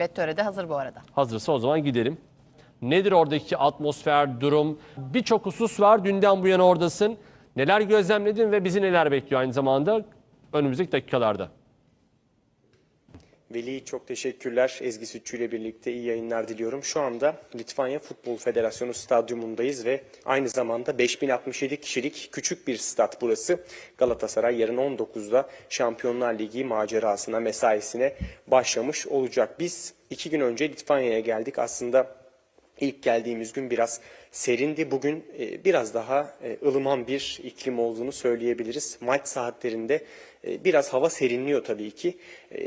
Bettöre de hazır bu arada. Hazırsa o zaman gidelim. Nedir oradaki atmosfer, durum? Birçok husus var. Dünden bu yana oradasın. Neler gözlemledin ve bizi neler bekliyor aynı zamanda önümüzdeki dakikalarda? Veli çok teşekkürler. Ezgi Sütçü ile birlikte iyi yayınlar diliyorum. Şu anda Litvanya Futbol Federasyonu stadyumundayız ve aynı zamanda 5067 kişilik küçük bir stat burası. Galatasaray yarın 19'da Şampiyonlar Ligi macerasına, mesaisine başlamış olacak. Biz iki gün önce Litvanya'ya geldik. Aslında İlk geldiğimiz gün biraz serindi. Bugün e, biraz daha e, ılıman bir iklim olduğunu söyleyebiliriz. Maç saatlerinde e, biraz hava serinliyor tabii ki.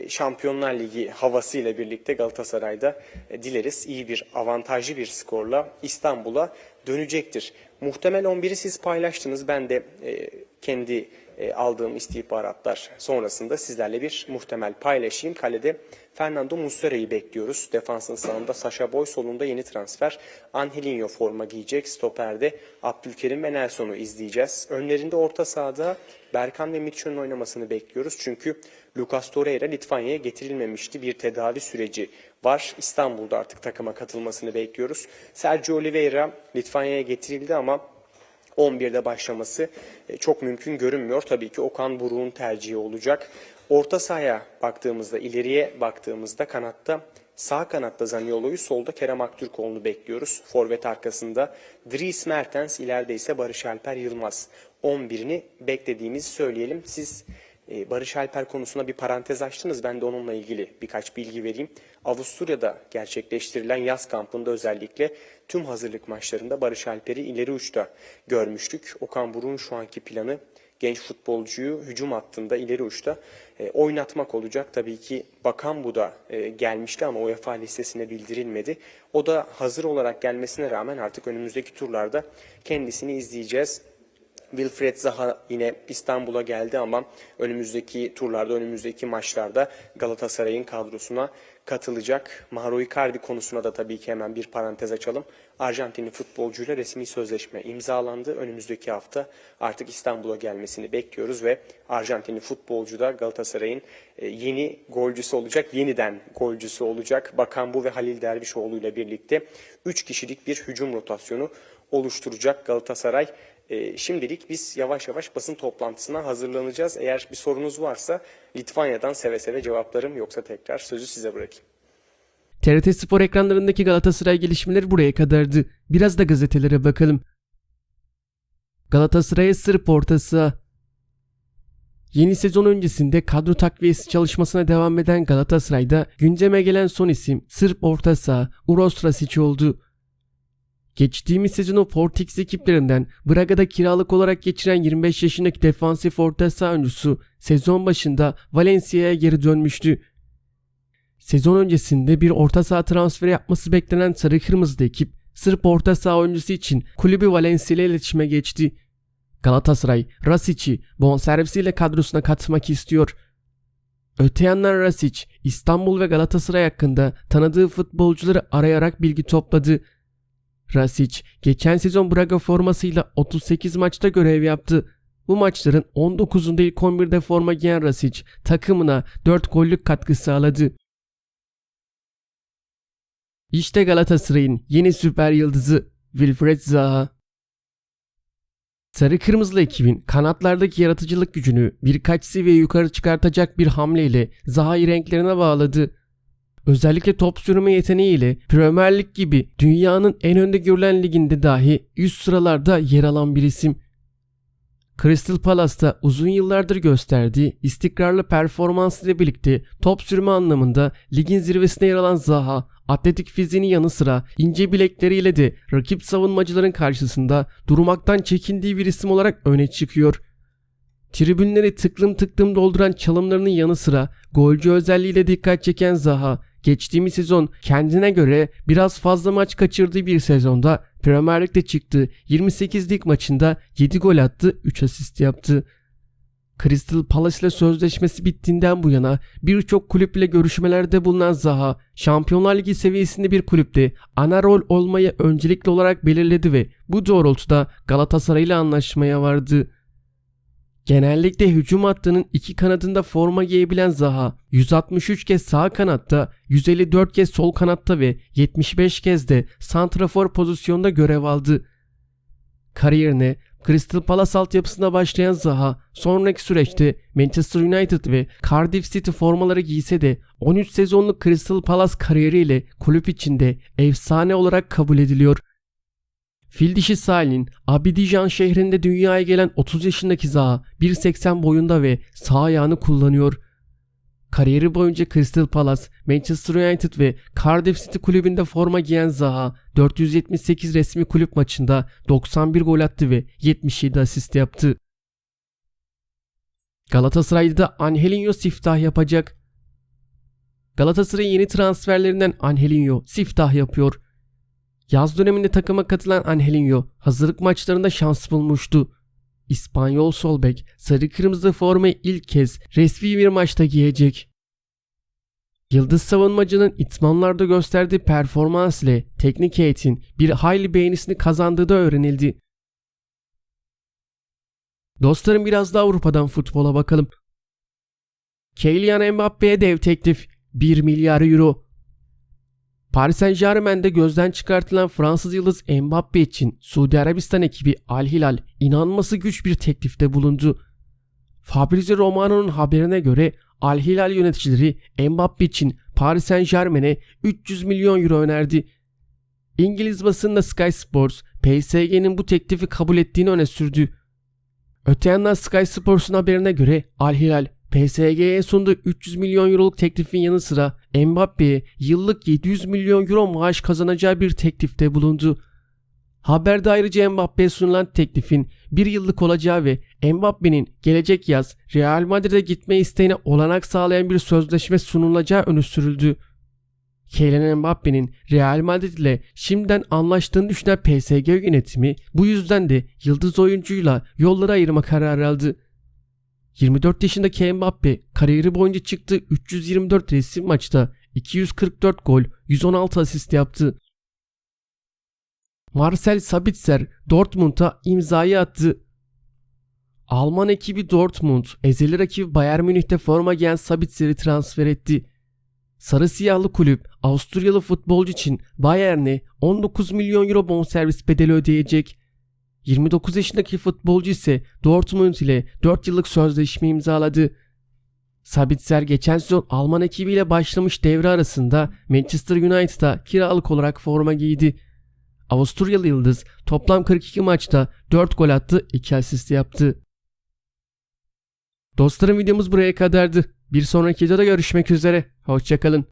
Şampiyonlar Ligi havasıyla birlikte Galatasaray'da dileriz iyi bir avantajlı bir skorla İstanbul'a dönecektir. Muhtemel 11'i siz paylaştınız. Ben de kendi aldığım istihbaratlar sonrasında sizlerle bir muhtemel paylaşayım. Kalede Fernando Muslera'yı bekliyoruz. Defansın sağında Sasha Boy, solunda yeni transfer. Angelinho forma giyecek. Stoperde Abdülkerim ve Nelson'u izleyeceğiz. Önlerinde orta sahada Berkan ve Mitchell'ın oynamasını bekliyoruz. Çünkü Lucas Torreira Litvanya'ya getirilmemişti. Bir tedavi süreci var. İstanbul'da artık takıma katılmasını bekliyoruz. Sergio Oliveira Litvanya'ya getirildi ama 11'de başlaması e, çok mümkün görünmüyor. Tabii ki Okan Buruk'un tercihi olacak. Orta sahaya baktığımızda, ileriye baktığımızda kanatta sağ kanatta Zaniolo'yu, solda Kerem Aktürkoğlu'nu bekliyoruz. Forvet arkasında Dries Mertens, ileride ise Barış Alper Yılmaz. 11'ini beklediğimizi söyleyelim. Siz e, Barış Alper konusuna bir parantez açtınız. Ben de onunla ilgili birkaç bilgi vereyim. Avusturya'da gerçekleştirilen yaz kampında özellikle tüm hazırlık maçlarında Barış Alper'i ileri uçta görmüştük. Okan Buruk'un şu anki planı genç futbolcuyu hücum hattında ileri uçta e, oynatmak olacak. Tabii ki Bakan bu da e, gelmişti ama UEFA listesine bildirilmedi. O da hazır olarak gelmesine rağmen artık önümüzdeki turlarda kendisini izleyeceğiz. Wilfred Zaha yine İstanbul'a geldi ama önümüzdeki turlarda, önümüzdeki maçlarda Galatasaray'ın kadrosuna katılacak. Mauro Icardi konusuna da tabii ki hemen bir parantez açalım. Arjantinli futbolcuyla resmi sözleşme imzalandı. Önümüzdeki hafta artık İstanbul'a gelmesini bekliyoruz ve Arjantinli futbolcu da Galatasaray'ın e, yeni golcüsü olacak, yeniden golcüsü olacak. Bakan bu ve Halil Dervişoğlu ile birlikte 3 kişilik bir hücum rotasyonu oluşturacak Galatasaray. E, şimdilik biz yavaş yavaş basın toplantısına hazırlanacağız. Eğer bir sorunuz varsa Litvanya'dan seve seve cevaplarım yoksa tekrar sözü size bırakayım. TRT Spor ekranlarındaki Galatasaray gelişmeleri buraya kadardı. Biraz da gazetelere bakalım. Galatasaray'a Sırp orta saha. Yeni sezon öncesinde kadro takviyesi çalışmasına devam eden Galatasaray'da gündeme gelen son isim Sırp orta saha Uros Rasic oldu. Geçtiğimiz sezonu Portekiz ekiplerinden Braga'da kiralık olarak geçiren 25 yaşındaki defansif orta saha oyuncusu sezon başında Valencia'ya geri dönmüştü. Sezon öncesinde bir orta saha transferi yapması beklenen Sarı Kırmızılı ekip Sırp orta saha oyuncusu için kulübü Valencia ile iletişime geçti. Galatasaray Rasic'i bonservisiyle kadrosuna katmak istiyor. Öte yandan Rasic, İstanbul ve Galatasaray hakkında tanıdığı futbolcuları arayarak bilgi topladı. Rasic, geçen sezon Braga formasıyla 38 maçta görev yaptı. Bu maçların 19'unda ilk 11'de forma giyen Rasic, takımına 4 gollük katkı sağladı. İşte Galatasaray'ın yeni süper yıldızı Wilfred Zaha. Sarı Kırmızılı ekibin kanatlardaki yaratıcılık gücünü birkaç seviye yukarı çıkartacak bir hamleyle Zaha'yı renklerine bağladı. Özellikle top sürme yeteneğiyle Premier Lig gibi dünyanın en önde görülen liginde dahi üst sıralarda yer alan bir isim. Crystal Palace'ta uzun yıllardır gösterdiği istikrarlı performansıyla birlikte top sürme anlamında ligin zirvesine yer alan Zaha, atletik fiziğinin yanı sıra ince bilekleriyle de rakip savunmacıların karşısında durmaktan çekindiği bir isim olarak öne çıkıyor. Tribünleri tıklım tıklım dolduran çalımlarının yanı sıra golcü özelliğiyle dikkat çeken Zaha, geçtiğimiz sezon kendine göre biraz fazla maç kaçırdığı bir sezonda Premier Lig'de çıktı 28 lig maçında 7 gol attı 3 asist yaptı. Crystal Palace ile sözleşmesi bittiğinden bu yana birçok kulüple görüşmelerde bulunan Zaha, Şampiyonlar Ligi seviyesinde bir kulüpte ana rol olmayı öncelikli olarak belirledi ve bu doğrultuda Galatasaray ile anlaşmaya vardı. Genellikle hücum hattının iki kanadında forma giyebilen Zaha 163 kez sağ kanatta, 154 kez sol kanatta ve 75 kez de santrafor pozisyonda görev aldı. Kariyerine Crystal Palace altyapısında başlayan Zaha sonraki süreçte Manchester United ve Cardiff City formaları giyse de 13 sezonluk Crystal Palace kariyeriyle kulüp içinde efsane olarak kabul ediliyor. Fil dişi Salih'in Abidjan şehrinde dünyaya gelen 30 yaşındaki Zaha 1.80 boyunda ve sağ ayağını kullanıyor. Kariyeri boyunca Crystal Palace, Manchester United ve Cardiff City kulübünde forma giyen Zaha 478 resmi kulüp maçında 91 gol attı ve 77 asist yaptı. Galatasaray'da da Angelinho siftah yapacak. Galatasaray'ın yeni transferlerinden Angelinho siftah yapıyor. Yaz döneminde takıma katılan Angelinho hazırlık maçlarında şans bulmuştu. İspanyol sol bek sarı kırmızı formayı ilk kez resmi bir maçta giyecek. Yıldız savunmacının itmanlarda gösterdiği performans ile teknik heyetin bir hayli beğenisini kazandığı da öğrenildi. Dostlarım biraz da Avrupa'dan futbola bakalım. Kylian Mbappe'ye dev teklif 1 milyar euro. Paris Saint Germain'de gözden çıkartılan Fransız yıldız Mbappe için Suudi Arabistan ekibi Al Hilal inanması güç bir teklifte bulundu. Fabrizio Romano'nun haberine göre Al Hilal yöneticileri Mbappe için Paris Saint Germain'e 300 milyon euro önerdi. İngiliz basında Sky Sports, PSG'nin bu teklifi kabul ettiğini öne sürdü. Öte yandan Sky Sports'un haberine göre Al Hilal, PSG'ye sunduğu 300 milyon euroluk teklifin yanı sıra Mbappe'ye yıllık 700 milyon euro maaş kazanacağı bir teklifte bulundu. Haberde ayrıca Mbappe'ye sunulan teklifin bir yıllık olacağı ve Mbappe'nin gelecek yaz Real Madrid'e gitme isteğine olanak sağlayan bir sözleşme sunulacağı öne sürüldü. Kylian Mbappe'nin Real Madrid ile şimdiden anlaştığını düşünen PSG yönetimi bu yüzden de yıldız oyuncuyla yolları ayırma kararı aldı. 24 yaşındaki Mbappe kariyeri boyunca çıktığı 324 resim maçta 244 gol, 116 asist yaptı. Marcel Sabitzer Dortmund'a imzayı attı. Alman ekibi Dortmund, ezeli rakibi Bayern Münih'te forma giyen Sabitzer'i transfer etti. Sarı siyahlı kulüp Avusturyalı futbolcu için Bayern'e 19 milyon euro bonservis bedeli ödeyecek. 29 yaşındaki futbolcu ise Dortmund ile 4 yıllık sözleşme imzaladı. Sabitzer geçen sezon Alman ekibiyle başlamış devre arasında Manchester United'a kiralık olarak forma giydi. Avusturyalı Yıldız toplam 42 maçta 4 gol attı, 2 asist yaptı. Dostlarım videomuz buraya kadardı. Bir sonraki videoda görüşmek üzere. Hoşçakalın.